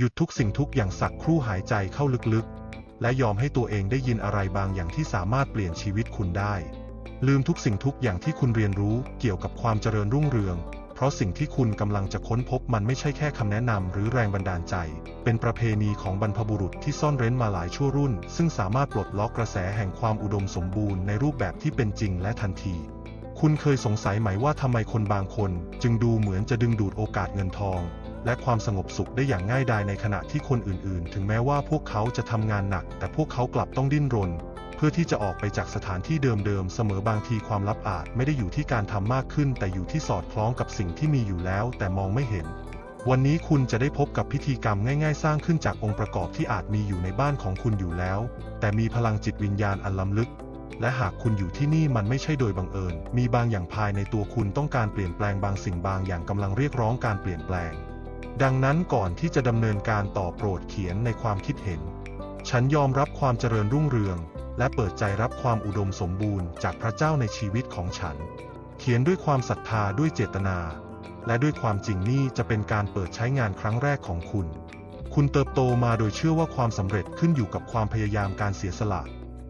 หยุดทุกสิ่งทุกอย่างสักครู่หายใจเข้าลึกๆ และยอมให้ตัวเองได้ยินอะไรบางอย่างที่สามารถเปลี่ยนชีวิตคุณได้ ลืมทุกสิ่งทุกอย่างที่คุณเรียนรู้เกี่ยวกับความเจริญรุ่งเรือง เพราะสิ่งที่คุณกำลังจะค้นพบมันไม่ใช่แค่คำแนะนำหรือแรงบันดาลใจ เป็นประเพณีของบรรพบุรุษที่ซ่อนเร้นมาหลายชั่วรุ่น ซึ่งสามารถปลดล็อกกระแสแห่งความอุดมสมบูรณ์ในรูปแบบที่เป็นจริงและทันทีคุณเคยสงสัยไหมว่าทำไมคนบางคน จึงดูเหมือนจะดึงดูดโอกาสเงินทองและความสงบสุขได้อย่างง่ายดายในขณะที่คนอื่นๆ ถึงแม้ว่าพวกเขาจะทำงานหนัก แต่พวกเขากลับต้องดิ้นรน เพื่อที่จะออกไปจากสถานที่เดิมๆ เสมอบางทีความลับอาจไม่ได้อยู่ที่การทำมากขึ้น แต่อยู่ที่สอดคล้องกับสิ่งที่มีอยู่แล้ว แต่มองไม่เห็น วันนี้คุณจะได้พบกับพิธีกรรมง่าย ๆ สร้างขึ้นจากองค์ประกอบที่อาจมีอยู่ในบ้านของคุณอยู่แล้ว แต่มีพลังจิตวิญญาณอันล้ำลึกและหากคุณอยู่ที่นี่มันไม่ใช่โดยบังเอิญ มีบางอย่างภายในตัวคุณต้องการเปลี่ยนแปลงบางสิ่งบางอย่างกำลังเรียกร้องการเปลี่ยนแปลง ดังนั้นก่อนที่จะดำเนินการต่อโปรดเขียนในความคิดเห็น ฉันยอมรับความเจริญรุ่งเรือง และเปิดใจรับความอุดมสมบูรณ์จากพระเจ้าในชีวิตของฉัน เขียนด้วยความศรัทธาด้วยเจตนา และด้วยความจริงนี่จะเป็นการเปิดใช้งานครั้งแรกของคุณ คุณเติบโตมาโดยเชื่อว่าความสำเร็จขึ้นอยู่กับความพยายามการเสียสละ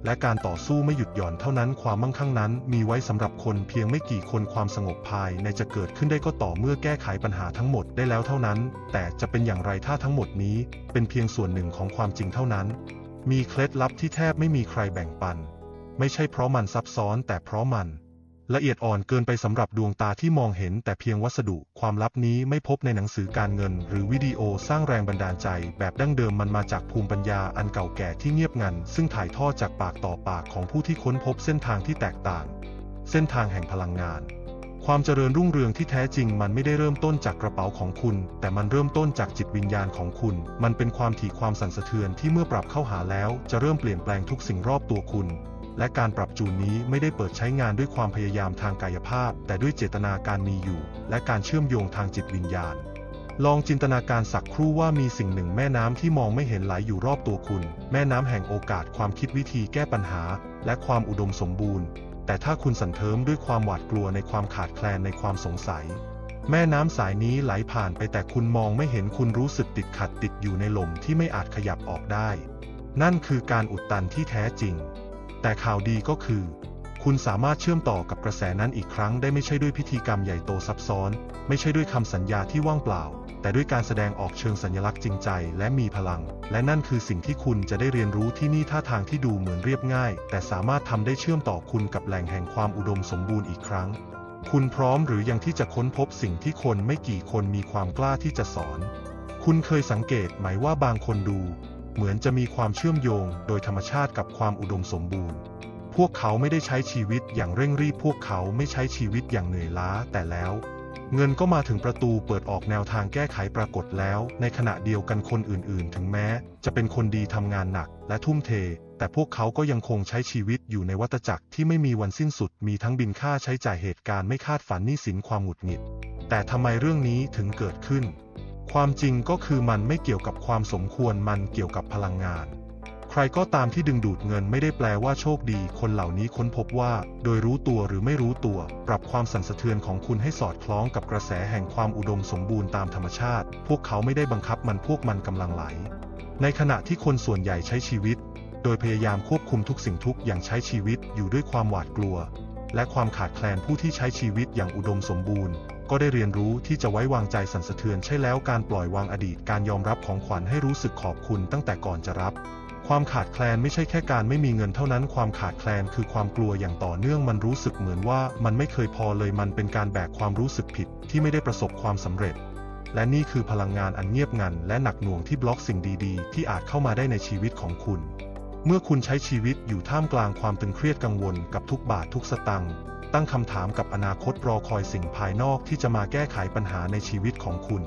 และการต่อสู้ไม่หยุดหย่อนเท่านั้นความมั่งคั่งนั้น มีไว้สำหรับคนเพียงไม่กี่คนความสงบภายในจะเกิดขึ้นได้ก็ต่อเมื่อแก้ไขปัญหาทั้งหมดได้แล้วเท่านั้น แต่จะเป็นอย่างไรถ้าทั้งหมดนี้ เป็นเพียงส่วนหนึ่งของความจริงเท่านั้น มีเคล็ดลับที่แทบไม่มีใครแบ่งปัน ไม่ใช่เพราะมันซับซ้อนแต่เพราะมัน ละเอียดอ่อนเกินไปสำหรับดวงตาที่มองเห็นแต่เพียงวัสดุ ความลับนี้ไม่พบในหนังสือการเงิน หรือวิดีโอสร้างแรงบันดาลใจ แบบดั้งเดิมมันมาจากภูมิปัญญาอันเก่าแก่ที่เงียบงัน ซึ่งถ่ายทอดจากปากต่อปากของผู้ที่ค้นพบเส้นทางที่แตกต่าง เส้นทางแห่งพลังงาน ความเจริญรุ่งเรืองที่แท้จริง มันไม่ได้เริ่มต้นจากกระเป๋าของคุณ แต่มันเริ่มต้นจากจิตวิญญาณของคุณ มันเป็นความถี่ความสั่นสะเทือนที่เมื่อปรับเข้าหาแล้ว จะเริ่มเปลี่ยนแปลงทุกสิ่งรอบตัวคุณ และการปรับจูนนี้ไม่ได้เปิดใช้งานด้วยความพยายามทางกายภาพ แต่ด้วยเจตนาการมีอยู่ และการเชื่อมโยงทางจิตวิญญาณ ลองจินตนาการสักครู่ว่ามีสิ่งหนึ่งแม่น้ำที่มองไม่เห็นไหลอยู่รอบตัวคุณ แม่น้ำแห่งโอกาสความคิดวิธีแก้ปัญหา และความอุดมสมบูรณ์ แต่ถ้าคุณสันเทิมด้วยความหวาดกลัวในความขาดแคลนในความสงสัย แม่น้ำสายนี้ไหลผ่านไปแต่คุณมองไม่เห็นคุณรู้สึกติดขัดติดอยู่ในลมที่ไม่อาจขยับออกได้ นั่นคือการอุดตันที่แท้จริง แต่ข่าวดีก็คือ คุณสามารถเชื่อมต่อกับกระแสนั้นอีกครั้งได้ไม่ใช่ด้วยพิธีกรรมใหญ่โตซับซ้อน ไม่ใช่ด้วยคำสัญญาที่ว่างเปล่า แต่ด้วยการแสดงออกเชิงสัญลักษณ์จริงใจและมีพลัง และนั่นคือสิ่งที่คุณจะได้เรียนรู้ที่นี่ท่าทางที่ดูเหมือนเรียบง่าย แต่สามารถทำได้เชื่อมต่อคุณกับแหล่งแห่งความอุดมสมบูรณ์อีกครั้ง คุณพร้อมหรือยังที่จะค้นพบสิ่งที่คนไม่กี่คนมีความกล้าที่จะสอน คุณเคยสังเกตไหมว่าบางคนดู เหมือนจะมีความเชื่อมโยงโดยธรรมชาติกับความอุดมสมบูรณ์ พวกเขาไม่ได้ใช้ชีวิตอย่างเร่งรีบพวกเขาไม่ใช้ชีวิตอย่างเหนื่อยล้าแต่แล้ว เงินก็มาถึงประตูเปิดออกแนวทางแก้ไขปรากฏแล้ว ในขณะเดียวกันคนอื่นๆ ถึงแม้ จะเป็นคนดีทำงานหนักและทุ่มเท แต่พวกเขาก็ยังคงใช้ชีวิตอยู่ในวัฏจักรที่ไม่มีวันสิ้นสุดมีทั้งบินค่าใช้จ่ายเหตุการณ์ไม่คาดฝันหนี้สินความหงุดหงิด แต่ทำไมเรื่องนี้ถึงเกิดขึ้น ความจริงก็คือมันไม่เกี่ยวกับความสมควรมันเกี่ยวกับพลังงาน ใครก็ตามที่ดึงดูดเงินไม่ได้แปลว่าโชคดี คนเหล่านี้ค้นพบว่า โดยรู้ตัวหรือไม่รู้ตัว ปรับความสั่นสะเทือนของคุณให้สอดคล้องกับกระแสแห่งความอุดมสมบูรณ์ตามธรรมชาติ พวกเขาไม่ได้บังคับมันพวกมันกำลังไหล ในขณะที่คนส่วนใหญ่ใช้ชีวิต โดยพยายามควบคุมทุกสิ่งทุกอย่างใช้ชีวิตอยู่ด้วยความหวาดกลัว และความขาดแคลนผู้ที่ใช้ชีวิตอย่างอุดมสมบูรณ์ ก็ได้เรียนรู้ที่จะไว้วางใจสั่นสะเทือนใช่แล้วการปล่อยวางอดีตการยอมรับของขวัญให้รู้สึกขอบคุณตั้งแต่ก่อนจะรับ ความขาดแคลนไม่ใช่แค่การไม่มีเงินเท่านั้น ความขาดแคลนคือความกลัวอย่างต่อเนื่องมันรู้สึกเหมือนว่ามันไม่เคยพอเลยมันเป็นการแบกความรู้สึกผิดที่ไม่ได้ประสบความสำเร็จ และนี่คือพลังงานอันเงียบงันและหนักหน่วงที่บล็อกสิ่งดีๆ ที่อาจเข้ามาได้ในชีวิตของคุณ เมื่อคุณใช้ชีวิตอยู่ท่ามกลางความตึงเครียดกังวลกับทุกบาททุกสตังค์ตั้งคำถามกับอนาคตรอคอยสิ่งภายนอกที่จะมาแก้ไขปัญหาในชีวิตของคุณ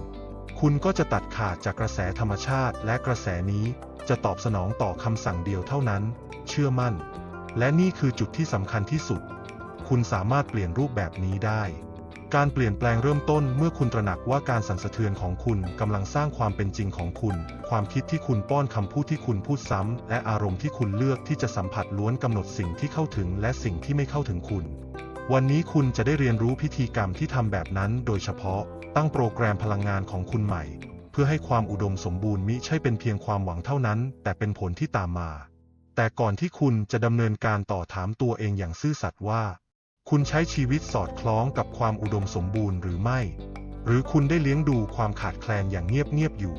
คุณก็จะตัดขาดจากกระแสธรรมชาติ และกระแสนี้จะตอบสนองต่อคำสั่งเดียวเท่านั้น เชื่อมั่น และนี่คือจุดที่สำคัญที่สุด คุณสามารถเปลี่ยนรูปแบบนี้ได้ การเปลี่ยนแปลงเริ่มต้นเมื่อคุณตระหนักว่าการสั่นสะเทือนของคุณกำลังสร้างความเป็นจริงของคุณ ความคิดที่คุณป้อนคำพูดที่คุณพูดซ้ำ และอารมณ์ที่คุณเลือกที่จะสัมผัสล้วนกำหนดสิ่งที่เข้าถึงและสิ่งที่ไม่เข้าถึงคุณ วันนี้คุณจะได้เรียนรู้พิธีกรรมที่ทำแบบนั้นโดยเฉพาะ ตั้งโปรแกรมพลังงานของคุณใหม่ เพื่อให้ความอุดมสมบูรณ์มิใช่เป็นเพียงความหวังเท่านั้น แต่เป็นผลที่ตามมา แต่ก่อนที่คุณจะดำเนินการต่อถามตัวเองอย่างซื่อสัตย์ว่า คุณใช้ชีวิตสอดคล้องกับความอุดมสมบูรณ์หรือไม่ หรือคุณได้เลี้ยงดูความขาดแคลนอย่างเงียบๆอยู่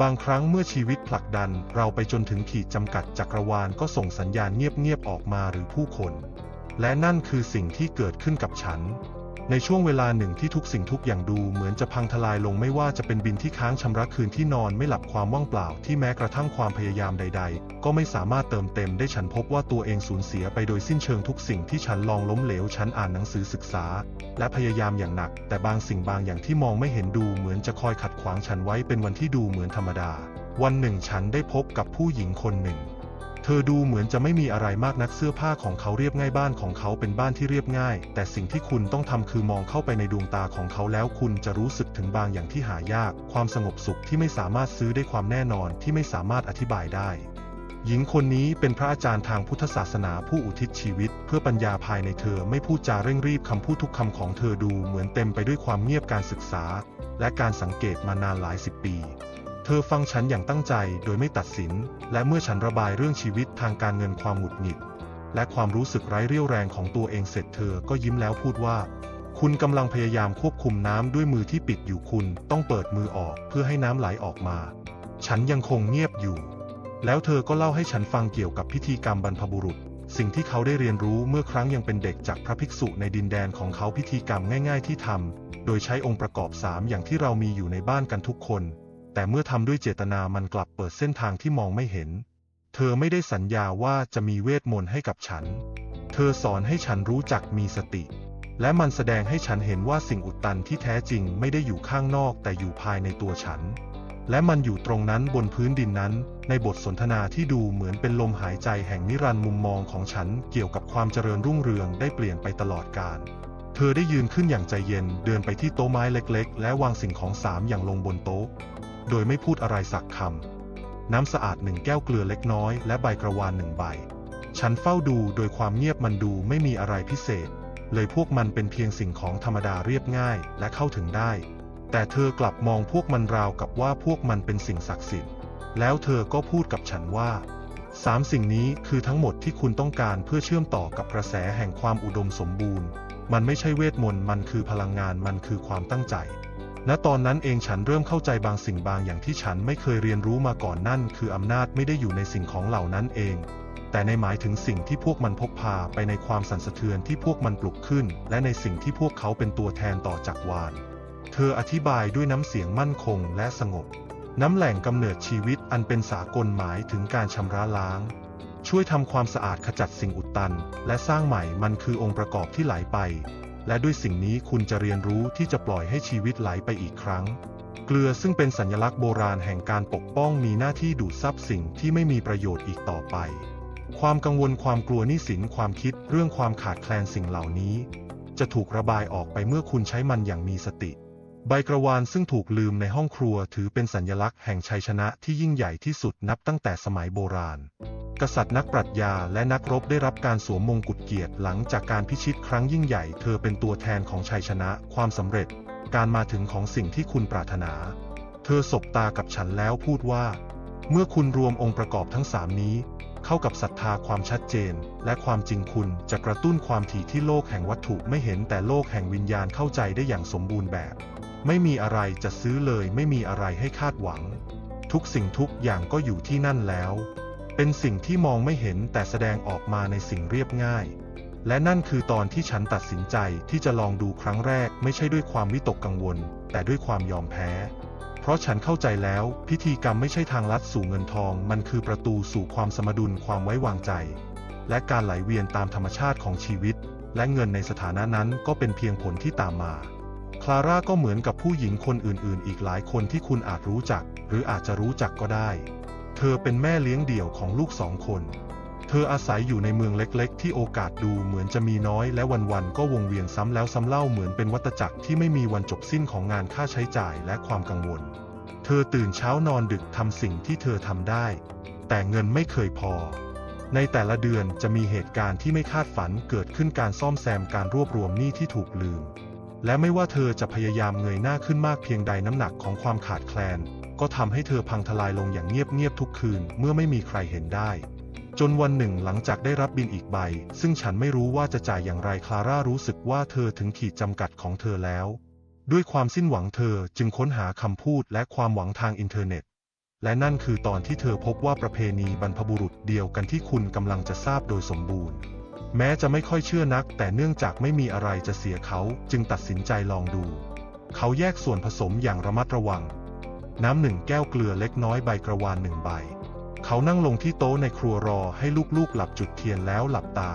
บางครั้งเมื่อชีวิตผลักดันเราไปจนถึงขีดจำกัดจักรวาลก็ส่งสัญญาณเงียบๆออกมาหรือผู้คน และนั่นคือสิ่งที่เกิดขึ้นกับฉัน ในช่วงเวลาหนึ่งที่ทุกสิ่งทุกอย่างดูเหมือนจะพังทลายลงไม่ว่าจะเป็นบินที่ค้างชำระคืนที่นอนไม่หลับความว่างเปล่าที่แม้กระทั่งความพยายามใด ๆ ก็ไม่สามารถเติมเต็มได้ฉันพบว่าตัวเองสูญเสียไปโดยสิ้นเชิงทุกสิ่งที่ฉันลองล้มเหลวฉันอ่านหนังสือศึกษา และพยายามอย่างหนัก แต่บางสิ่งบางอย่างที่มองไม่เห็นดูเหมือนจะคอยขัดขวางฉันไว้เป็นวันที่ดูเหมือนธรรมดา วันหนึ่งฉันได้พบกับผู้หญิงคนหนึ่ง เธอดูเหมือนจะไม่มีอะไรมากนักเสื้อผ้าของเขาเรียบง่ายบ้านของเขาเป็นบ้านที่เรียบง่าย แต่สิ่งที่คุณต้องทำคือมองเข้าไปในดวงตาของเขาแล้วคุณจะรู้สึกถึงบางอย่างที่หายาก ความสงบสุขที่ไม่สามารถซื้อได้ความแน่นอนที่ไม่สามารถอธิบายได้ หญิงคนนี้เป็นพระอาจารย์ทางพุทธศาสนาผู้อุทิศชีวิต เพื่อปัญญาภายในเธอไม่พูดจาเร่งรีบคำพูดทุกคำของเธอดูเหมือนเต็มไปด้วยความเงียบการศึกษา และการสังเกตมานานหลายสิบปี เธอฟังฉันอย่างตั้งใจโดยไม่ตัดสิน และเมื่อฉันระบายเรื่องชีวิตทางการเงินความหงุดหงิด และความรู้สึกไร้เรี่ยวแรงของตัวเองเสร็จเธอก็ยิ้มแล้วพูดว่า คุณกำลังพยายามควบคุมน้ำด้วยมือที่ปิดอยู่คุณต้องเปิดมือออกเพื่อให้น้ำไหลออกมา ฉันยังคงเงียบอยู่ แล้วเธอก็เล่าให้ฉันฟังเกี่ยวกับพิธีกรรมบรรพบุรุษ สิ่งที่เขาได้เรียนรู้เมื่อครั้งยังเป็นเด็กจากพระภิกษุในดินแดนของเขาพิธีกรรมง่าย ๆ ที่ทำโดยใช้องค์ประกอบสามอย่างที่เรามีอยู่ในบ้านกันทุกคน แต่เมื่อทำด้วยเจตนามันกลับเปิดเส้นทางที่มองไม่เห็น เธอไม่ได้สัญญาว่าจะมีเวทมนต์ให้กับฉัน เธอสอนให้ฉันรู้จักมีสติ และมันแสดงให้ฉันเห็นว่าสิ่งอุดตันที่แท้จริงไม่ได้อยู่ข้างนอกแต่อยู่ภายในตัวฉัน และมันอยู่ตรงนั้นบนพื้นดินนั้น ในบทสนทนาที่ดูเหมือนเป็นลมหายใจแห่งนิรันดร์มุมมองของฉันเกี่ยวกับความเจริญรุ่งเรืองได้เปลี่ยนไปตลอดกาลเธอได้ยืนขึ้นอย่างใจเย็นเดินไปที่โต๊ะไม้เล็ก ๆ และวางสิ่งของสามอย่างลงบนโต๊ะ โดยไม่พูดอะไรสักคำ น้ำสะอาดหนึ่งแก้วเกลือเล็กน้อย และใบกระวานหนึ่งใบ ฉันเฝ้าดูโดยความเงียบมันดูไม่มีอะไรพิเศษ เลยพวกมันเป็นเพียงสิ่งของธรรมดาเรียบง่ายและเข้าถึงได้ แต่เธอกลับมองพวกมันราวกับว่าพวกมันเป็นสิ่งศักดิ์สิทธิ์ แล้วเธอก็พูดกับฉันว่าสามสิ่งนี้คือทั้งหมดที่คุณต้องการเพื่อเชื่อมต่อกับกระแสแห่งความอุดมสมบูรณ์ มันไม่ใช่เวทมนต์ มันคือพลังงาน มันคือความตั้งใจ ณตอนนั้นเองฉันเริ่มเข้าใจบางสิ่งบางอย่างที่ฉันไม่เคยเรียนรู้มาก่อนนั่น คืออำนาจไม่ได้อยู่ในสิ่งของเหล่านั้นเอง แต่ในหมายถึงสิ่งที่พวกมันพกพาไปในความสั่นสะเทือนที่พวกมันปลุกขึ้น และในสิ่งที่พวกเขาเป็นตัวแทนต่อจักรวาลเธออธิบายด้วยน้ำเสียงมั่นคงและสงบ น้ำแหล่งกำเนิดชีวิตอันเป็นสากลหมายถึงการชำระล้าง ช่วยทำความสะอาดขจัดสิ่งอุดตัน และสร้างใหม่มันคือองค์ประกอบที่ไหลไป และด้วยสิ่งนี้คุณจะเรียนรู้ที่จะปล่อยให้ชีวิตไหลไปอีกครั้ง เกลือซึ่งเป็นสัญลักษณ์โบราณแห่งการปกป้องมีหน้าที่ดูดซับสิ่งที่ไม่มีประโยชน์อีกต่อไป ความกังวลความกลัวนี้สินความคิดเรื่องความขาดแคลนสิ่งเหล่านี้ จะถูกระบายออกไปเมื่อคุณใช้มันอย่างมีสติ ใบกระวานซึ่งถูกลืมในห้องครัวถือเป็นสัญลักษณ์แห่งชัยชนะที่ยิ่งใหญ่ที่สุดนับตั้งแต่สมัยโบราณ กษัตริย์นักปรัชญาและนักรบได้รับการสวมมงกุฎเกียรติหลังจากการพิชิตครั้งยิ่งใหญ่ เธอเป็นตัวแทนของชัยชนะ ความสำเร็จ การมาถึงของสิ่งที่คุณปรารถนา เธอสบตากับฉันแล้วพูดว่า เมื่อคุณรวมองค์ประกอบทั้งสามนี้ เข้ากับศรัทธาความชัดเจน และความจริงคุณจะกระตุ้นความถี่ที่โลกแห่งวัตถุไม่เห็นแต่โลกแห่งวิญญาณเข้าใจได้อย่างสมบูรณ์แบบ ไม่มีอะไรจะซื้อเลยไม่มีอะไรให้คาดหวัง ทุกสิ่งทุกอย่างก็อยู่ที่นั่นแล้ว เป็นสิ่งที่มองไม่เห็นแต่แสดงออกมาในสิ่งเรียบง่าย และนั่นคือตอนที่ฉันตัดสินใจที่จะลองดูครั้งแรกไม่ใช่ด้วยความวิตกกังวล แต่ด้วยความยอมแพ้ เพราะฉันเข้าใจแล้วพิธีกรรมไม่ใช่ทางลัดสู่เงินทอง มันคือประตูสู่ความสมดุลความไว้วางใจ และการไหลเวียนตามธรรมชาติของชีวิต และเงินในสถานะนั้นก็เป็นเพียงผลที่ตามมา คลาร่าก็เหมือนกับผู้หญิงคนอื่นๆ อีกหลายคนที่คุณอาจรู้จัก หรืออาจจะรู้จักก็ได้ เธอเป็นแม่เลี้ยงเดี่ยวของลูกสองคน เธออาศัยอยู่ในเมืองเล็กๆ ที่โอกาสดูเหมือนจะมีน้อย และวันๆ ก็วงเวียนซ้ำแล้วซ้ำเล่าเหมือนเป็นวัฏจักรที่ไม่มีวันจบสิ้นของงานค่าใช้จ่ายและความกังวล เธอตื่นเช้านอนดึกทำสิ่งที่เธอทำได้ แต่เงินไม่เคยพอในแต่ละเดือนจะมีเหตุการณ์ที่ไม่คาดฝันเกิดขึ้นการซ่อมแซมการรวบรวมหนี้ที่ถูกลืม และไม่ว่าเธอจะพยายามเงยหน้าขึ้นมากเพียงใดน้ำหนักของความขาดแคลน ก็ทำให้เธอพังทลายลงอย่างเงียบๆทุกคืนเมื่อไม่มีใครเห็นได้ จนวันหนึ่งหลังจากได้รับบินอีกใบ ซึ่งฉันไม่รู้ว่าจะจ่ายอย่างไรคลาร่ารู้สึกว่าเธอถึงขีดจำกัดของเธอแล้ว ด้วยความสิ้นหวังเธอจึงค้นหาคำพูดและความหวังทางอินเทอร์เน็ต และนั่นคือตอนที่เธอพบว่าประเพณีบรรพบุรุษเดียวกันที่คุณกำลังจะทราบโดยสมบูรณ์ แม้จะไม่ค่อยเชื่อนัก แต่เนื่องจากไม่มีอะไรจะเสียเขาจึงตัดสินใจลองดู เขาแยกส่วนผสมอย่างระมัดระวัง น้ำหนึ่งแก้วเกลือเล็กน้อยใบกระวานหนึ่งใบ เขานั่งลงที่โต๊ะในครัวรอให้ลูกๆหลับจุดเทียนแล้วหลับตา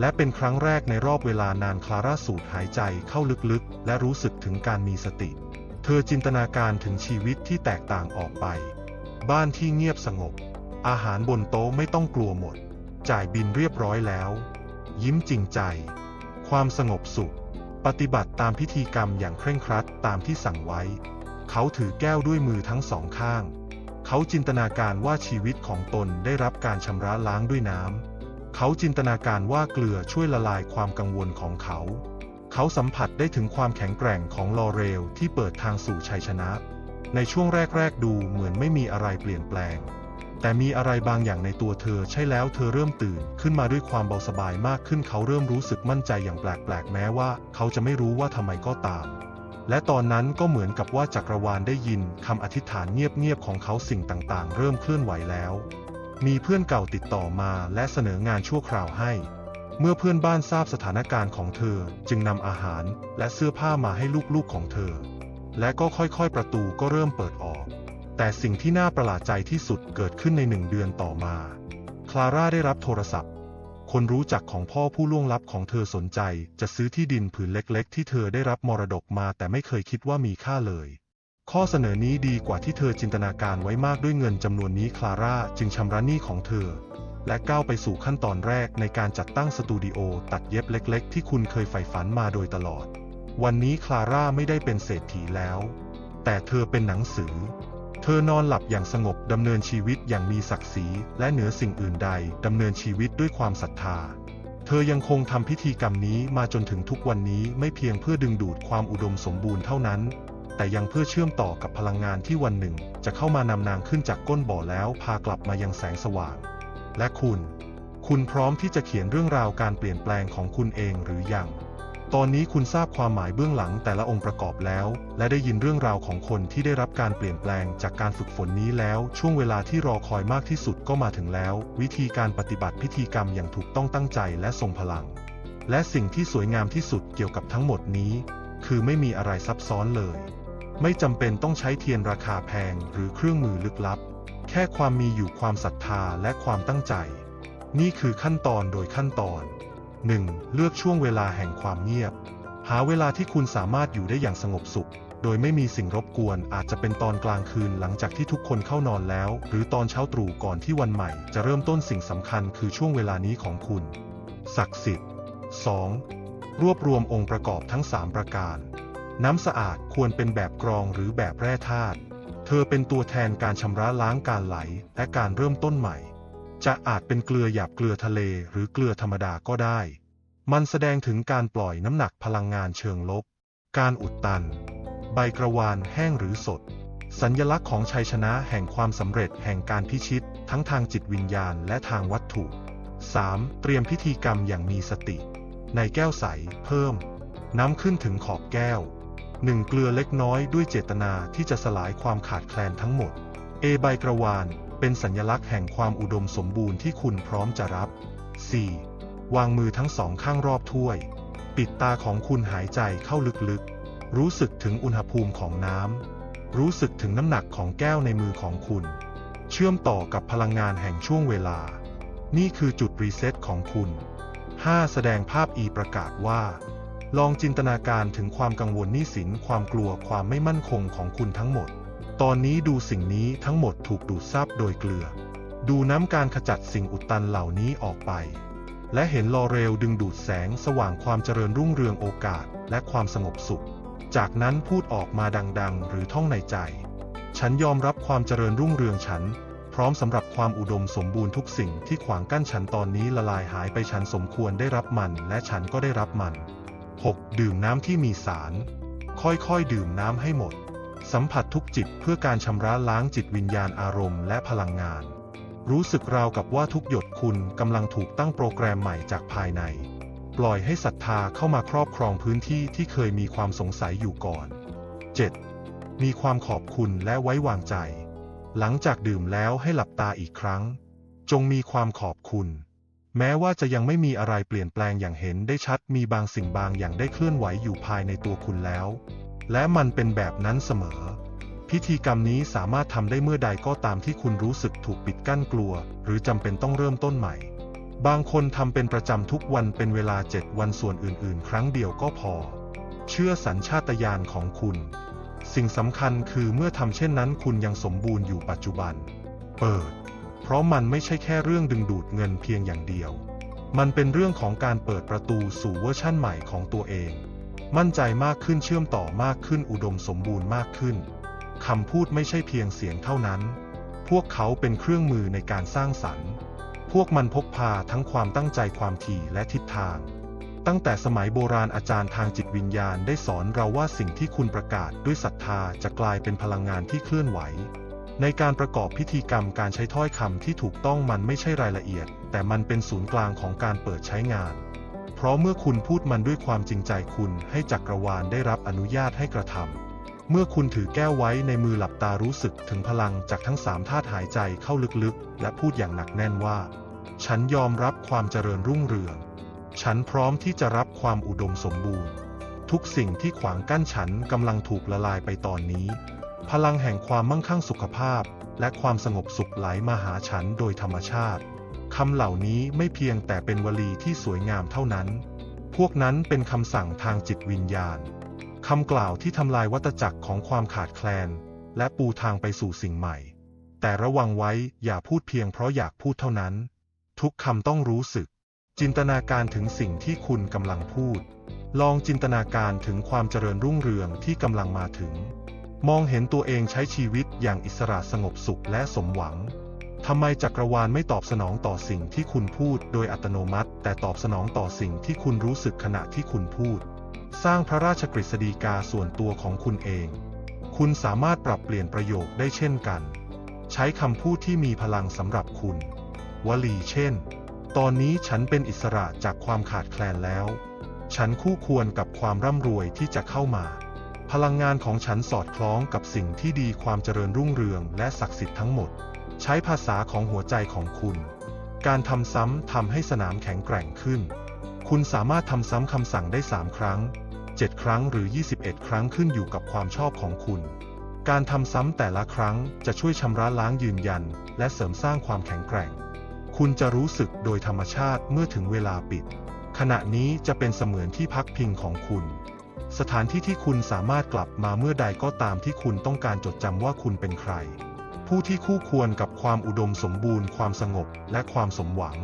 และเป็นครั้งแรกในรอบเวลานานคลาร่าสูดหายใจเข้าลึกๆ และรู้สึกถึงการมีสติ เธอจินตนาการถึงชีวิตที่แตกต่างออกไป บ้านที่เงียบสงบ อาหารบนโต๊ะไม่ต้องกลัวหมด จ่ายบินเรียบร้อยแล้ว ยิ้มจริงใจ ความสงบสุข ปฏิบัติตามพิธีกรรมอย่างเคร่งครัดตามที่สั่งไว้ เขาถือแก้วด้วยมือทั้งสองข้าง เขาจินตนาการว่าชีวิตของตนได้รับการชำระล้างด้วยน้ำ เขาจินตนาการว่าเกลือช่วยละลายความกังวลของเขา เขาสัมผัสได้ถึงความแข็งแกร่งของลอเรลที่เปิดทางสู่ชัยชนะ ในช่วงแรก ๆ ดูเหมือนไม่มีอะไรเปลี่ยนแปลง แต่มีอะไรบางอย่างในตัวเธอใช่แล้วเธอเริ่มตื่น ขึ้นมาด้วยความเบาสบายมากขึ้นเขาเริ่มรู้สึกมั่นใจอย่างแปลกๆ แม้ว่า เขาจะไม่รู้ว่าทำไมก็ตาม และตอนนั้นก็เหมือนกับว่าจักรวาลได้ยินคำอธิษฐานเงียบๆของเขาสิ่งต่างๆ เริ่มเคลื่อนไหวแล้ว มีเพื่อนเก่าติดต่อมาและเสนองานชั่วคราวให้ เมื่อเพื่อนบ้านทราบสถานการณ์ของเธอจึงนำอาหารและเสื้อผ้ามาให้ลูกๆของเธอ และก็ค่อยๆประตูก็เริ่มเปิดออก แต่สิ่งที่น่าประหลาดใจที่สุดเกิดขึ้นในหนึ่งเดือนต่อมา คลาร่าได้รับโทรศัพท์ คนรู้จักของพ่อผู้ล่วงลับของเธอสนใจ จะซื้อที่ดินผืนเล็กๆ ที่เธอได้รับมรดกมาแต่ไม่เคยคิดว่ามีค่าเลย ข้อเสนอนี้ดีกว่าที่เธอจินตนาการไว้มากด้วยเงินจำนวนนี้คลาร่าจึงชำระหนี้ของเธอ และก้าวไปสู่ขั้นตอนแรกในการจัดตั้งสตูดิโอตัดเย็บเล็ก ๆ ที่คุณเคยใฝ่ฝันมาโดยตลอด วันนี้คลาร่าไม่ได้เป็นเศรษฐีแล้ว แต่เธอเป็นหนังสือ เธอนอนหลับอย่างสงบดำเนินชีวิตอย่างมีศักดิ์ศรีและเหนือสิ่งอื่นใดดำเนินชีวิตด้วยความศรัทธา เธอยังคงทำพิธีกรรมนี้มาจนถึงทุกวันนี้ไม่เพียงเพื่อดึงดูดความอุดมสมบูรณ์เท่านั้น แต่ยังเพื่อเชื่อมต่อกับพลังงานที่วันหนึ่ง จะเข้ามานำนางขึ้นจากก้นบ่อแล้วพากลับมายังแสงสว่าง และคุณ คุณพร้อมที่จะเขียนเรื่องราวการเปลี่ยนแปลงของคุณเองหรือยัง ตอนนี้คุณทราบความหมายเบื้องหลังแต่ละองค์ประกอบแล้ว และได้ยินเรื่องราวของคนที่ได้รับการเปลี่ยนแปลงจากการฝึกฝนนี้แล้ว ช่วงเวลาที่รอคอยมากที่สุดก็มาถึงแล้ว วิธีการปฏิบัติพิธีกรรมอย่างถูกต้องตั้งใจและทรงพลัง และสิ่งที่สวยงามที่สุดเกี่ยวกับทั้งหมดนี้ คือไม่มีอะไรซับซ้อนเลย ไม่จำเป็นต้องใช้เทียนราคาแพงหรือเครื่องมือลึกลับ แค่ความมีอยู่ความศรัทธาและความตั้งใจ นี่คือขั้นตอนโดยขั้นตอน 1. เลือกช่วงเวลาแห่งความเงียบ หาเวลาที่คุณสามารถอยู่ได้อย่างสงบสุข โดยไม่มีสิ่งรบกวนอาจจะเป็นตอนกลางคืนหลังจากที่ทุกคนเข้านอนแล้ว หรือตอนเช้าตรู่ก่อนที่วันใหม่ จะเริ่มต้นสิ่งสำคัญคือช่วงเวลานี้ของคุณ ศักดิ์สิทธิ์ 2. รวบรวมองค์ประกอบทั้ง 3 ประการ น้ำสะอาดควรเป็นแบบกรองหรือแบบแร่ธาตุเธอเป็นตัวแทนการชำระล้างการไหลและการเริ่มต้นใหม่ จะอาจเป็นเกลือหยาบเกลือทะเลหรือเกลือธรรมดาก็ได้ มันแสดงถึงการปล่อยน้ำหนักพลังงานเชิงลบ การอุดตัน ใบกระวานแห้งหรือสด สัญญลักษณ์ของชัยชนะแห่งความสำเร็จแห่งการพิชิต ทั้งทางจิตวิญญาณและทางวัตถุ 3. เตรียมพิธีกรรมอย่างมีสติ ในแก้วใส เพิ่ม น้ำขึ้นถึงขอบแก้ว 1. เกลือเล็กน้อยด้วยเจตนาที่จะสลายความขาดแคลนทั้งหมด A ใบกระวาน เป็นสัญลักษณ์แห่งความอุดมสมบูรณ์ที่คุณพร้อมจะรับ 4. วางมือทั้งสองข้างรอบถ้วย ปิดตาของคุณหายใจเข้าลึกๆ รู้สึกถึงอุณหภูมิของน้ำ รู้สึกถึงน้ำหนักของแก้วในมือของคุณ เชื่อมต่อกับพลังงานแห่งช่วงเวลา นี่คือจุดรีเซ็ตของคุณ 5. แสดงภาพ E ประกาศว่า ลองจินตนาการถึงความกังวลหนี้สิน ความกลัว ความไม่มั่นคงของคุณทั้งหมด ตอนนี้ดูสิ่งนี้ทั้งหมดถูกดูดซับโดยเกลือ ดูน้ำการขจัดสิ่งอุดตันเหล่านี้ออกไป และเห็นลอเรลดึงดูดแสงสว่างความเจริญรุ่งเรืองโอกาสและความสงบสุข จากนั้นพูดออกมาดังๆ หรือท่องในใจ ฉันยอมรับความเจริญรุ่งเรืองฉัน พร้อมสำหรับความอุดมสมบูรณ์ทุกสิ่งที่ขวางกั้นฉันตอนนี้ละลายหายไปฉันสมควรได้รับมัน และฉันก็ได้รับมัน 6. ดื่มน้ำที่มีสาร ค่อยๆ ดื่มน้ำให้หมด สัมผัสทุกจิตเพื่อการชำระล้างจิตวิญญาณอารมณ์และพลังงาน รู้สึกราวกับว่าทุกหยดคุณกำลังถูกตั้งโปรแกรมใหม่จากภายใน ปล่อยให้ศรัทธาเข้ามาครอบครองพื้นที่ที่เคยมีความสงสัยอยู่ก่อน 7. มีความขอบคุณและไว้วางใจ หลังจากดื่มแล้วให้หลับตาอีกครั้ง จงมีความขอบคุณ แม้ว่าจะยังไม่มีอะไรเปลี่ยนแปลงอย่างเห็นได้ชัดมีบางสิ่งบางอย่างได้เคลื่อนไหวอยู่ภายในตัวคุณแล้ว และมันเป็นแบบนั้นเสมอ พิธีกรรมนี้สามารถทำได้เมื่อใดก็ตามที่คุณรู้สึกถูกปิดกั้นกลัว หรือจำเป็นต้องเริ่มต้นใหม่ บางคนทำเป็นประจำทุกวันเป็นเวลา 7 วันส่วนอื่น ๆ ครั้งเดียวก็พอ เชื่อสัญชาตญาณของคุณ สิ่งสำคัญคือเมื่อทำเช่นนั้นคุณยังสมบูรณ์อยู่ปัจจุบัน เปิด เพราะมันไม่ใช่แค่เรื่องดึงดูดเงินเพียงอย่างเดียว มันเป็นเรื่องของการเปิดประตูสู่เวอร์ชั่นใหม่ของตัวเอง มั่นใจมากขึ้นเชื่อมต่อมากขึ้นอุดมสมบูรณ์มากขึ้นคำพูดไม่ใช่เพียงเสียงเท่านั้น พวกเขาเป็นเครื่องมือในการสร้างสรรค์ พวกมันพกพาทั้งความตั้งใจความถี่และทิศทาง ตั้งแต่สมัยโบราณอาจารย์ทางจิตวิญญาณได้สอนเราว่าสิ่งที่คุณประกาศด้วยศรัทธาจะกลายเป็นพลังงานที่เคลื่อนไหว ในการประกอบพิธีกรรมการใช้ถ้อยคำที่ถูกต้องมันไม่ใช่รายละเอียด แต่มันเป็นศูนย์กลางของการเปิดใช้งาน เพราะเมื่อคุณพูดมันด้วยความจริงใจคุณให้จักรวาลได้รับอนุญาตให้กระทำ เมื่อคุณถือแก้วไว้ในมือหลับตารู้สึกถึงพลังจากทั้งสามธาตุหายใจเข้าลึกๆ และพูดอย่างหนักแน่นว่า ฉันยอมรับความเจริญรุ่งเรือง ฉันพร้อมที่จะรับความอุดมสมบูรณ์ ทุกสิ่งที่ขวางกั้นฉันกำลังถูกละลายไปตอนนี้ พลังแห่งความมั่งคั่งสุขภาพ และความสงบสุขไหลมาหาฉันโดยธรรมชาติ คำเหล่านี้ไม่เพียงแต่เป็นวลีที่สวยงามเท่านั้น พวกนั้นเป็นคำสั่งทางจิตวิญญาณ คำกล่าวที่ทำลายวัฏจักรของความขาดแคลน และปูทางไปสู่สิ่งใหม่ แต่ระวังไว้อย่าพูดเพียงเพราะอยากพูดเท่านั้น ทุกคำต้องรู้สึก จินตนาการถึงสิ่งที่คุณกำลังพูด ลองจินตนาการถึงความเจริญรุ่งเรืองที่กำลังมาถึง มองเห็นตัวเองใช้ชีวิตอย่างอิสระสงบสุขและสมหวัง ทำไมจักรวาลไม่ตอบสนองต่อสิ่งที่คุณพูดโดยอัตโนมัติ แต่ตอบสนองต่อสิ่งที่คุณรู้สึกขณะที่คุณพูด สร้างพระราชกฤษฎีกาส่วนตัวของคุณเอง คุณสามารถปรับเปลี่ยนประโยคได้เช่นกัน ใช้คำพูดที่มีพลังสำหรับคุณ วลีเช่น ตอนนี้ฉันเป็นอิสระจากความขาดแคลนแล้ว ฉันคู่ควรกับความร่ำรวยที่จะเข้ามา พลังงานของฉันสอดคล้องกับสิ่งที่ดีความเจริญรุ่งเรืองและศักดิ์สิทธิ์ทั้งหมด ใช้ภาษาของหัวใจของคุณ การทำซ้ำทำให้สนามแข็งแกร่งขึ้น คุณสามารถทำซ้ำคำสั่งได้ 3 ครั้ง 7 ครั้งหรือ 21 ครั้งขึ้นอยู่กับความชอบของคุณ การทำซ้ำแต่ละครั้งจะช่วยชำระล้างยืนยัน และเสริมสร้างความแข็งแกร่ง คุณจะรู้สึกโดยธรรมชาติเมื่อถึงเวลาปิด ขณะนี้จะเป็นเสมือนที่พักพิงของคุณ สถานที่ที่คุณสามารถกลับมาเมื่อใดก็ตามที่คุณต้องการจดจำว่าคุณเป็นใคร ผู้ที่คู่ควรกับความอุดมสมบูรณ์ ความสงบ และความสมหวัง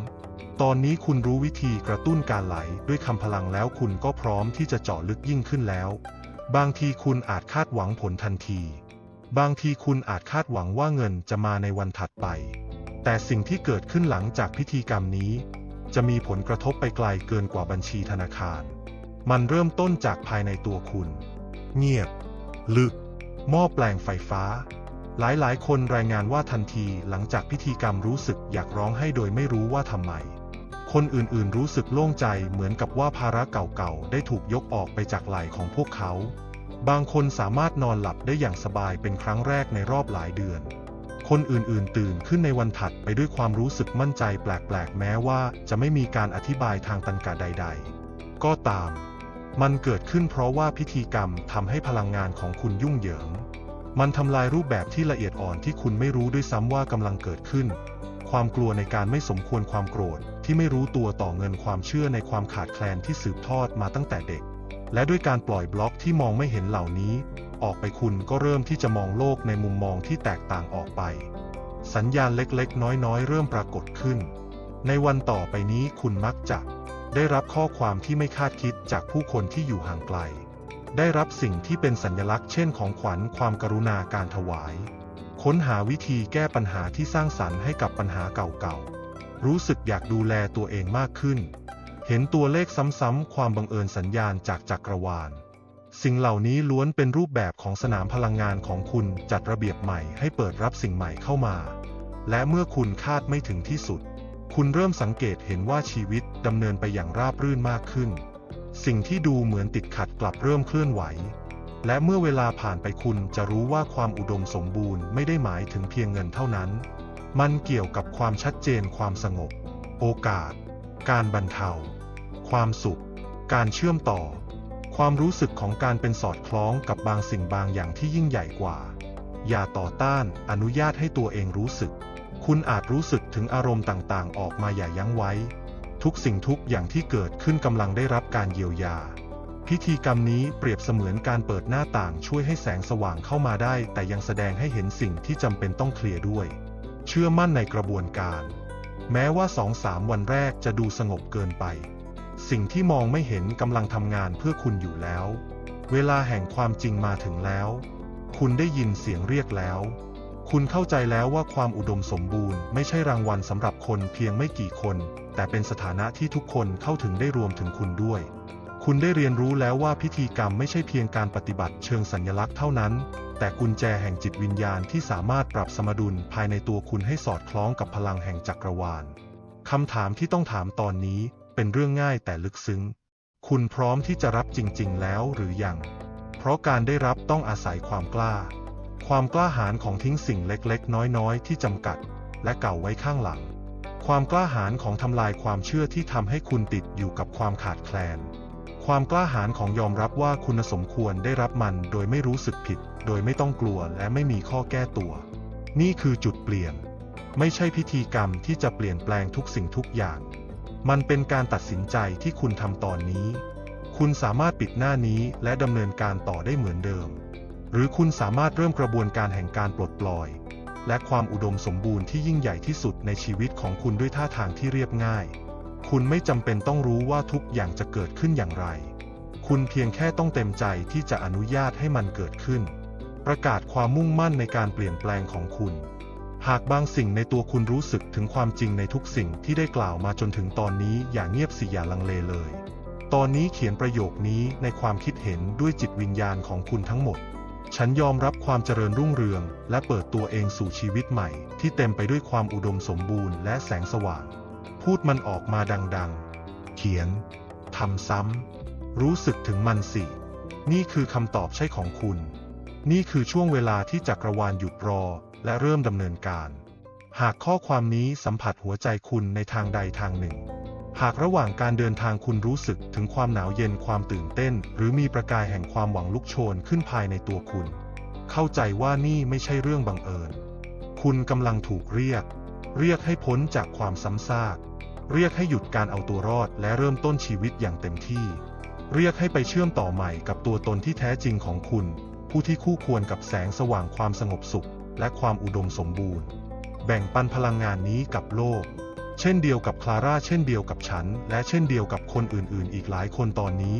ตอนนี้คุณรู้วิธีกระตุ้นการไหลด้วยคำพลังแล้วคุณก็พร้อมที่จะเจาะลึกยิ่งขึ้นแล้ว บางทีคุณอาจคาดหวังผลทันที บางทีคุณอาจคาดหวังว่าเงินจะมาในวันถัดไป แต่สิ่งที่เกิดขึ้นหลังจากพิธีกรรมนี้ จะมีผลกระทบไปไกลเกินกว่าบัญชีธนาคาร มันเริ่มต้นจากภายในตัวคุณ เงียบ ลึก หม้อแปลงไฟฟ้า หลายๆ คนรายงานว่าทันทีหลังจากพิธีกรรมรู้สึกอยากร้องให้โดยไม่รู้ว่าทำไม คนอื่นๆ รู้สึกโล่งใจเหมือนกับว่าภาระเก่าๆ ได้ถูกยกออกไปจากไหล่ของพวกเขา บางคนสามารถนอนหลับได้อย่างสบายเป็นครั้งแรกในรอบหลายเดือนคนอื่น ๆ ตื่นขึ้นในวันถัดไปด้วยความรู้สึกมั่นใจแปลก ๆ แม้ว่าจะไม่มีการอธิบายทางตรรกะใด ๆ ก็ตาม มันเกิดขึ้นเพราะว่าพิธีกรรมทำให้พลังงานของคุณยุ่งเหยิง มันทำลายรูปแบบที่ละเอียดอ่อนที่คุณไม่รู้ด้วยซ้ำว่ากำลังเกิดขึ้น ความกลัวในการไม่สมควรความโกรธที่ไม่รู้ตัวต่อเงินความเชื่อในความขาดแคลนที่สืบทอดมาตั้งแต่เด็ก และด้วยการปล่อยบล็อกที่มองไม่เห็นเหล่านี้ ออกไปคุณก็เริ่มที่จะมองโลกในมุมมองที่แตกต่างออกไป สัญญาณเล็กๆ น้อยๆ เริ่มปรากฏขึ้น ในวันต่อไปนี้คุณมักจะ ได้รับข้อความที่ไม่คาดคิดจากผู้คนที่อยู่ห่างไกล ได้รับสิ่งที่เป็นสัญลักษณ์เช่นของขวัญความกรุณาการถวาย ค้นหาวิธีแก้ปัญหาที่สร้างสรรค์ให้กับปัญหาเก่าๆ รู้สึกอยากดูแลตัวเองมากขึ้น เห็นตัวเลขซ้ำๆความบังเอิญสัญญาณจากจักรวาล สิ่งเหล่านี้ล้วนเป็นรูปแบบของสนามพลังงานของคุณจัดระเบียบใหม่ให้เปิดรับสิ่งใหม่เข้ามา และเมื่อคุณคาดไม่ถึงที่สุด คุณเริ่มสังเกตเห็นว่าชีวิตดำเนินไปอย่างราบรื่นมากขึ้น สิ่งที่ดูเหมือนติดขัดกลับเริ่มเคลื่อนไหว และเมื่อเวลาผ่านไปคุณจะรู้ว่าความอุดมสมบูรณ์ไม่ได้หมายถึงเพียงเงินเท่านั้น มันเกี่ยวกับความชัดเจนความสงบ โอกาส การบรรเทา ความสุข การเชื่อมต่อ ความรู้สึกของการเป็นสอดคล้องกับบางสิ่งบางอย่างที่ยิ่งใหญ่กว่า อย่าต่อต้านอนุญาตให้ตัวเองรู้สึก คุณอาจรู้สึกถึงอารมณ์ต่างๆ ออกมาอย่ายั้งไว้ ทุกสิ่งทุกอย่างที่เกิดขึ้นกำลังได้รับการเยียวยา พิธีกรรมนี้เปรียบเสมือนการเปิดหน้าต่างช่วยให้แสงสว่างเข้ามาได้ แต่ยังแสดงให้เห็นสิ่งที่จำเป็นต้องเคลียร์ด้วย เชื่อมั่นในกระบวนการ แม้ว่าสองสามวันแรกจะดูสงบเกินไป สิ่งที่มองไม่เห็นกำลังทำงานเพื่อคุณอยู่แล้ว เวลาแห่งความจริงมาถึงแล้ว คุณได้ยินเสียงเรียกแล้ว คุณเข้าใจแล้วว่าความอุดมสมบูรณ์ไม่ใช่รางวัลสำหรับคนเพียงไม่กี่คน แต่เป็นสถานะที่ทุกคนเข้าถึงได้รวมถึงคุณด้วย คุณได้เรียนรู้แล้วว่าพิธีกรรมไม่ใช่เพียงการปฏิบัติเชิงสัญลักษณ์เท่านั้น แต่กุญแจแห่งจิตวิญญาณที่สามารถปรับสมดุลภายในตัวคุณให้สอดคล้องกับพลังแห่งจักรวาลคำถามที่ต้องถามตอนนี้เป็นเรื่องง่ายแต่ลึกซึ้ง คุณพร้อมที่จะรับจริง ๆ แล้วหรือยัง เพราะการได้รับต้องอาศัยความกล้า ความกล้าหาญของทิ้งสิ่งเล็กๆ น้อยๆ ที่จำกัด และเก่าไว้ข้างหลัง ความกล้าหาญของทำลายความเชื่อที่ทำให้คุณติดอยู่กับความขาดแคลน ความกล้าหาญของยอมรับว่าคุณสมควรได้รับมันโดยไม่รู้สึกผิด โดยไม่ต้องกลัวและไม่มีข้อแก้ตัว นี่คือจุดเปลี่ยน ไม่ใช่พิธีกรรมที่จะเปลี่ยนแปลงทุกสิ่งทุกอย่าง มันเป็นการตัดสินใจที่คุณทำตอนนี้ คุณสามารถปิดหน้านี้และดำเนินการต่อได้เหมือนเดิม หรือคุณสามารถเริ่มกระบวนการแห่งการปลดปล่อย และความอุดมสมบูรณ์ที่ยิ่งใหญ่ที่สุดในชีวิตของคุณด้วยท่าทางที่เรียบง่าย คุณไม่จำเป็นต้องรู้ว่าทุกอย่างจะเกิดขึ้นอย่างไร คุณเพียงแค่ต้องเต็มใจที่จะอนุญาตให้มันเกิดขึ้น ประกาศความมุ่งมั่นในการเปลี่ยนแปลงของคุณ หากบางสิ่งในตัวคุณรู้สึกถึงความจริงในทุกสิ่งที่ได้กล่าวมาจนถึงตอนนี้อย่าเงียบสิอย่าลังเลเลย ตอนนี้เขียนประโยคนี้ในความคิดเห็นด้วยจิตวิญญาณของคุณทั้งหมด ฉันยอมรับความเจริญรุ่งเรือง และเปิดตัวเองสู่ชีวิตใหม่ ที่เต็มไปด้วยความอุดมสมบูรณ์และแสงสว่าง พูดมันออกมาดังๆ เขียนทำซ้ำ รู้สึกถึงมันสิ นี่คือคำตอบใช่ของคุณ นี่คือช่วงเวลาที่จักรวาลหยุดรอ และเริ่มดำเนินการ หากข้อความนี้สัมผัสหัวใจคุณในทางใดทางหนึ่ง หากระหว่างการเดินทางคุณรู้สึกถึงความหนาวเย็นความตื่นเต้น หรือมีประกายแห่งความหวังลุกโชนขึ้นภายในตัวคุณ เข้าใจว่านี่ไม่ใช่เรื่องบังเอิญ คุณกำลังถูกเรียก เรียกให้พ้นจากความซ้ำซากเรียกให้หยุดการเอาตัวรอดและเริ่มต้นชีวิตอย่างเต็มที่ เรียกให้ไปเชื่อมต่อใหม่กับตัวตนที่แท้จริงของคุณ ผู้ที่คู่ควรกับแสงสว่างความสงบสุข และความอุดมสมบูรณ์ แบ่งปันพลังงานนี้กับโลก เช่นเดียวกับคลาร่าเช่นเดียวกับฉัน และเช่นเดียวกับคนอื่นๆ อีกหลายคนตอนนี้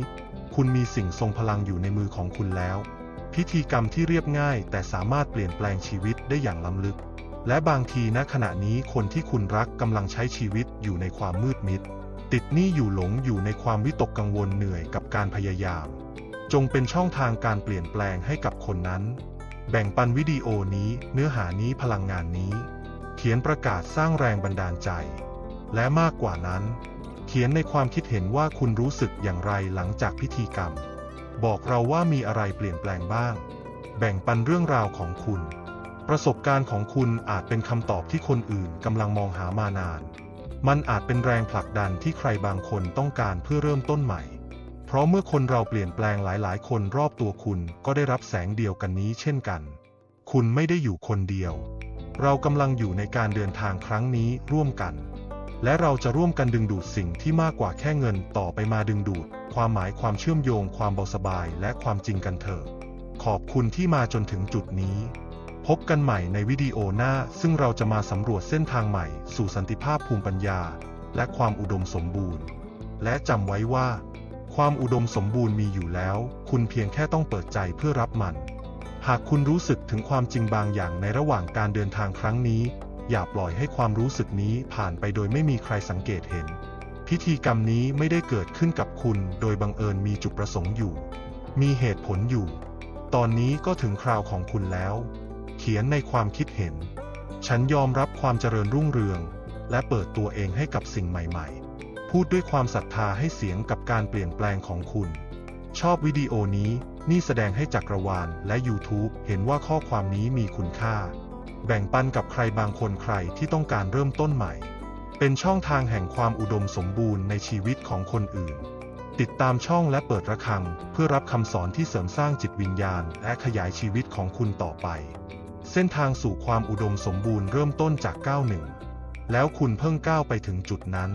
คุณมีสิ่งทรงพลังอยู่ในมือของคุณแล้ว พิธีกรรมที่เรียบง่ายแต่สามารถเปลี่ยนแปลงชีวิตได้อย่างล้ำลึก และบางทีณขณะนี้คนที่คุณรักกำลังใช้ชีวิตอยู่ในความมืดมิด ติดหนี้อยู่หลงอยู่ในความวิตกกังวลเหนื่อยกับการพยายาม จงเป็นช่องทางการเปลี่ยนแปลงให้กับคนนั้น แบ่งปันวิดีโอนี้ เนื้อหานี้พลังงานนี้ เขียนประกาศสร้างแรงบันดาลใจ และมากกว่านั้น เขียนในความคิดเห็นว่าคุณรู้สึกอย่างไรหลังจากพิธีกรรม บอกเราว่ามีอะไรเปลี่ยนแปลงบ้าง แบ่งปันเรื่องราวของคุณ ประสบการณ์ของคุณอาจเป็นคำตอบที่คนอื่นกำลังมองหามานาน มันอาจเป็นแรงผลักดันที่ใครบางคนต้องการเพื่อเริ่มต้นใหม่ เพราะเมื่อคนเราเปลี่ยนแปลงหลายๆ คนรอบตัวคุณก็ได้รับแสงเดียวกันนี้เช่นกัน คุณไม่ได้อยู่คนเดียวเรากำลังอยู่ในการเดินทางครั้งนี้ร่วมกัน และเราจะร่วมกันดึงดูดสิ่งที่มากกว่าแค่เงินต่อไปมาดึงดูด ความหมายความเชื่อมโยง ความเบาสบาย และความจริงกันเถอะ ขอบคุณที่มาจนถึงจุดนี้ พบกันใหม่ในวิดีโอหน้า ซึ่งเราจะมาสำรวจเส้นทางใหม่ สู่สันติภาพภูมิปัญญา และความอุดมสมบูรณ์ และจำไว้ว่า ความอุดมสมบูรณ์มีอยู่แล้ว คุณเพียงแค่ต้องเปิดใจเพื่อรับมัน หากคุณรู้สึกถึงความจริงบางอย่างในระหว่างการเดินทางครั้งนี้ อย่าปล่อยให้ความรู้สึกนี้ผ่านไปโดยไม่มีใครสังเกตเห็น พิธีกรรมนี้ไม่ได้เกิดขึ้นกับคุณ โดยบังเอิญมีจุดประสงค์อยู่ มีเหตุผลอยู่ ตอนนี้ก็ถึงคราวของคุณแล้ว เขียนในความคิดเห็น ฉันยอมรับความเจริญรุ่งเรือง และเปิดตัวเองให้กับสิ่งใหม่ๆ พูดด้วยความศรัทธาให้เสียงกับการเปลี่ยนแปลงของคุณ ชอบวิดีโอนี้นี่แสดงให้จักรวาลและ YouTube เห็นว่าข้อความนี้มีคุณค่า แบ่งปันกับใครบางคนใครที่ต้องการเริ่มต้นใหม่ เป็นช่องทางแห่งความอุดมสมบูรณ์ในชีวิตของคนอื่น ติดตามช่องและเปิดระฆัง เพื่อรับคำสอนที่เสริมสร้างจิตวิญญาณ และขยายชีวิตของคุณต่อไป เส้นทางสู่ความอุดมสมบูรณ์เริ่มต้นจากก้าวหนึ่งแล้วคุณเพิ่งก้าวไปถึงจุดนั้น